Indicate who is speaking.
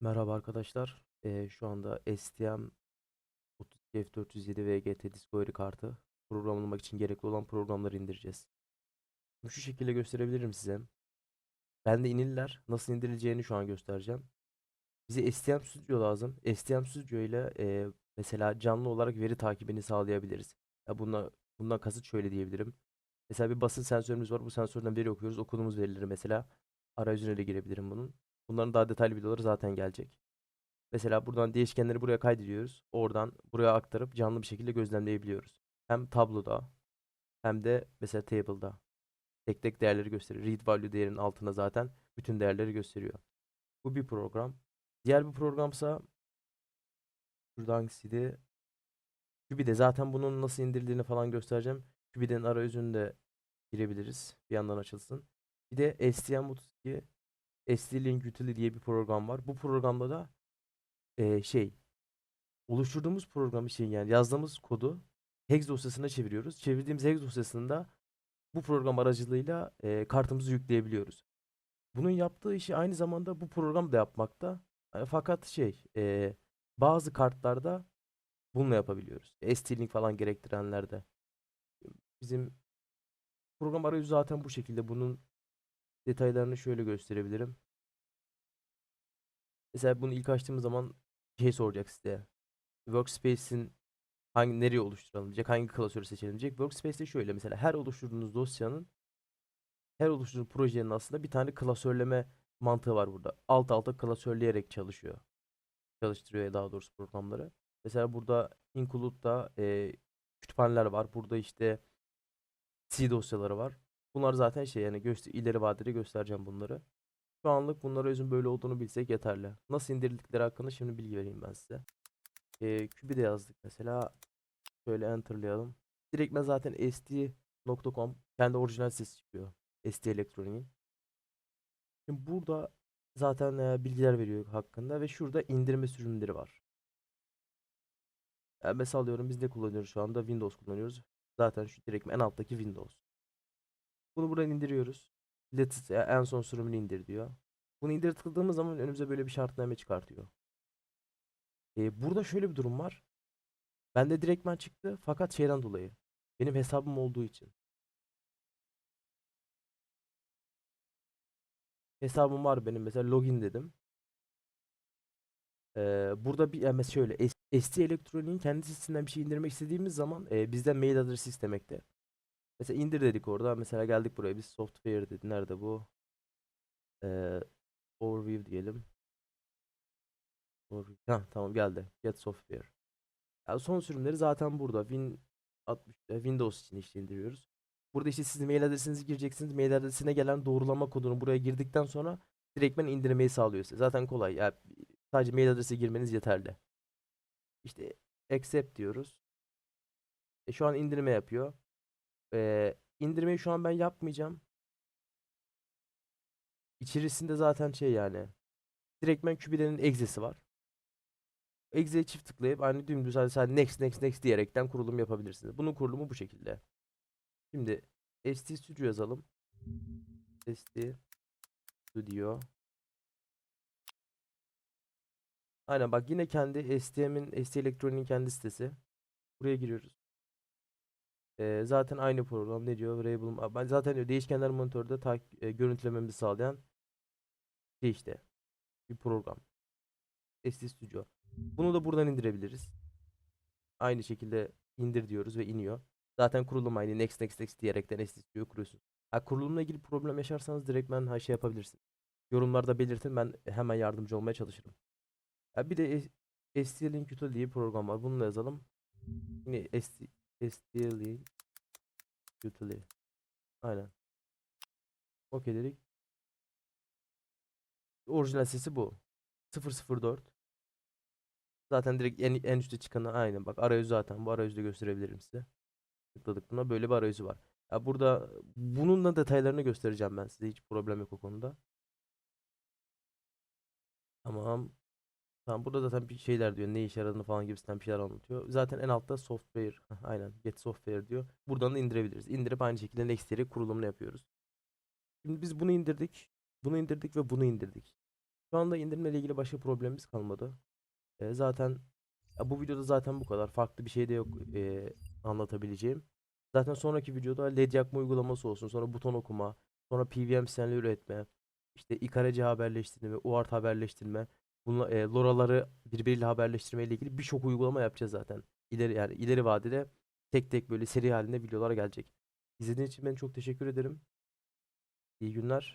Speaker 1: Merhaba arkadaşlar. Ee, şu anda STM 32F407 VGT Discovery kartı programlamak için gerekli olan programları indireceğiz. Şimdi Şu şekilde gösterebilirim size. Ben de inirler. Nasıl indirileceğini şu an göstereceğim. Bize STM Studio lazım. STM Studio ile e, mesela canlı olarak veri takibini sağlayabiliriz. Ya bundan, bundan kasıt şöyle diyebilirim. Mesela bir basınç sensörümüz var. Bu sensörden veri okuyoruz. Okuduğumuz verileri mesela arayüzüne de girebilirim bunun. Bunların daha detaylı videoları zaten gelecek. Mesela buradan değişkenleri buraya kaydediyoruz. Oradan buraya aktarıp canlı bir şekilde gözlemleyebiliyoruz. Hem tabloda hem de mesela table'da. Tek tek değerleri gösteriyor. Read value değerinin altına zaten bütün değerleri gösteriyor. Bu bir program. Diğer bir programsa şurada hangisiydi? Cubi'de zaten bunun nasıl indirildiğini falan göstereceğim. Cubi'nin arayüzünü de girebiliriz. Bir yandan açılsın. Bir de STM32 ST-Link Utility diye bir program var. Bu programda da eee, şey oluşturduğumuz programı şey yani yazdığımız kodu hex dosyasına çeviriyoruz. Çevirdiğimiz hex dosyasında bu program aracılığıyla eee, kartımızı yükleyebiliyoruz. Bunun yaptığı işi aynı zamanda bu program da yapmakta. E, fakat şey eee, bazı kartlarda bununla yapabiliyoruz. ST-Link falan gerektirenlerde. Bizim program arayüzü zaten bu şekilde. Bunun detaylarını şöyle gösterebilirim. Mesela bunu ilk açtığımız zaman şey soracak size. Workspace'in hangi nereye oluşturalım diyecek, hangi klasörü seçelim diyecek. Workspace'te şöyle mesela her oluşturduğunuz dosyanın her oluşturduğunuz projenin aslında bir tane klasörleme mantığı var burada. Alt alta klasörleyerek çalışıyor. Çalıştırıyor daha doğrusu programları. Mesela burada include'da e, kütüphaneler var. Burada işte C dosyaları var. Bunlar zaten şey yani göster ileri vadede göstereceğim bunları. Şu anlık bunlara özün böyle olduğunu bilsek yeterli. Nasıl indirildikleri hakkında şimdi bilgi vereyim ben size. Ee, Cubi'de yazdık mesela. Şöyle enterlayalım. Direkt ben zaten st.com kendi orijinal sitesi çıkıyor. ST Elektronik'in. Şimdi burada zaten e, bilgiler veriyor hakkında ve şurada indirme sürümleri var. Yani mesela alıyorum biz ne kullanıyoruz şu anda? Windows kullanıyoruz. Zaten şu direkt en alttaki Windows. Bunu buradan indiriyoruz. Latest ya en son sürümünü indir diyor. Bunu indir tıkladığımız zaman önümüze böyle bir şartname çıkartıyor. Ee, burada şöyle bir durum var. Bende direktmen çıktı fakat şeyden dolayı. Benim hesabım olduğu için. Hesabım var benim mesela login dedim. Burada bir yani şöyle ST Elektronik'in kendi sitesinden bir şey indirmek istediğimiz zaman e, bizden mail adresi istemekte. Mesela indir dedik orada. Mesela geldik buraya biz software dedi. Nerede bu? Ee, overview diyelim. Overview. Heh, tamam geldi. Get software. Ya son sürümleri zaten burada. Win 60 e, Windows için işte indiriyoruz. Burada işte siz mail adresinizi gireceksiniz. Mail adresine gelen doğrulama kodunu buraya girdikten sonra direktmen indirmeyi sağlıyor size. Zaten kolay. Ya sadece mail adresi girmeniz yeterli. İşte accept diyoruz. E, şu an indirme yapıyor. Ee, indirmeyi şu an ben yapmayacağım. İçerisinde zaten şey yani. Direktmen Cubide'nin egzesi var. Exe'ye çift tıklayıp aynı dümdüz hani sadece next next next diyerekten kurulum yapabilirsiniz. Bunun kurulumu bu şekilde. Şimdi ST Studio yazalım. ST Studio. Aynen bak yine kendi STM'in ST Elektronik'in kendi sitesi. Buraya giriyoruz. Ee, zaten aynı program ne diyor? Variable ben zaten diyor değişkenler monitörde ta, e, görüntülememizi sağlayan şey işte bir program. ST Studio. Bunu da buradan indirebiliriz. Aynı şekilde indir diyoruz ve iniyor. Zaten kurulum aynı next next next diyerekten ST Studio kuruyorsun. Ha, kurulumla ilgili problem yaşarsanız direktmen ha şey yapabilirsin. Yorumlarda belirtin ben hemen yardımcı olmaya çalışırım. Ha, bir de ST-Link Util diye bir program var. Bunu da yazalım. Yine ST, ST-Link Util. Aynen. Okey dedik. Orijinal sesi bu. 004. Zaten direkt en, en üstte çıkanı aynen. Bak arayüzü zaten. Bu arayüzü de gösterebilirim size. Tıkladık buna. Böyle bir arayüzü var. Ya burada bunun da detaylarını göstereceğim ben size. Hiç problem yok o konuda. Tamam. Tamam burada zaten bir şeyler diyor. Ne işe yaradığını falan gibisinden bir şeyler anlatıyor. Zaten en altta software. Aynen. Get software diyor. Buradan da indirebiliriz. İndirip aynı şekilde next yere kurulumunu yapıyoruz. Şimdi biz bunu indirdik. Bunu indirdik ve bunu indirdik. Şu anda indirmeyle ilgili başka problemimiz kalmadı. E, zaten bu videoda zaten bu kadar. Farklı bir şey de yok e, anlatabileceğim. Zaten sonraki videoda led yakma uygulaması olsun. Sonra buton okuma. Sonra PVM sinyali üretme. işte IKRC haberleştirme, UART haberleştirme. Bunla, e, LoRa'ları birbiriyle haberleştirme ile ilgili birçok uygulama yapacağız zaten. İleri yani ileri vadede tek tek böyle seri halinde videolar gelecek. İzlediğiniz için ben çok teşekkür ederim. İyi günler.